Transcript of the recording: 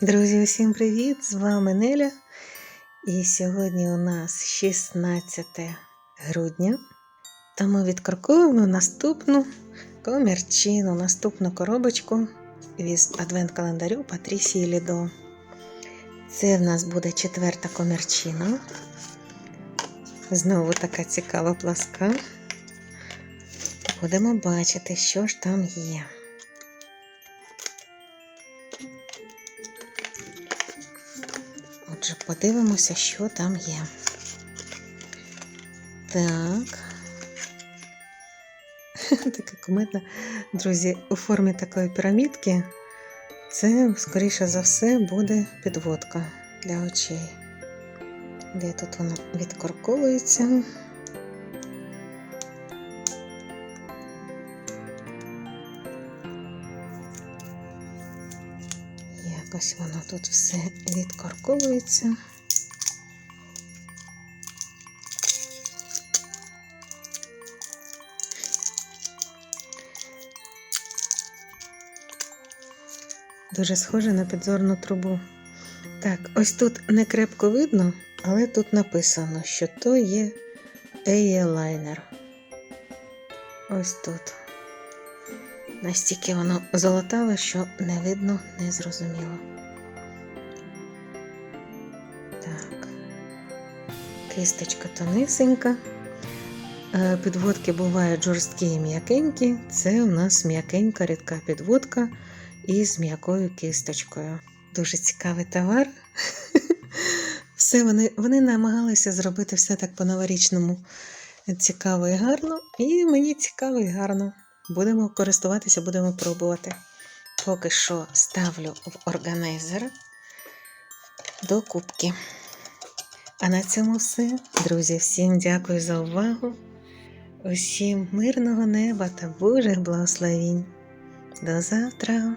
Друзі, усім привіт! З вами Неля. І сьогодні у нас 16 грудня. Та ми відкорковуємо наступну комірчину, наступну коробочку від адвент-календарю Патрісії Лідо. Це в нас буде четверта комірчина. Знову така цікава пласка. Будемо бачити, що ж там є. Отже, подивимося, що там є. Так. Така комета, друзі, у формі такої пірамідки це, скоріше за все, буде підводка для очей. Де тут вона відкорковується. Якось воно тут все відкорковується. Дуже схоже на підзорну трубу. Так, ось тут не крепко видно, але тут написано, що то є еєлайнер. Ось тут. Настільки воно золотаве, що не видно, не зрозуміло. Так. Кисточка тонисенька. Е, Підводки бувають жорсткі і м'якенькі. Це у нас м'якенька рідка підводка із м'якою кисточкою. Дуже цікавий товар. Все вони, вони намагалися зробити все так по-новорічному цікаво і гарно. І мені цікаво і гарно. Будемо користуватися, будемо пробувати. Поки що ставлю в органайзер до кубки. А на цьому все. Друзі, всім дякую за увагу. Усім мирного неба та Божих благословінь. До завтра!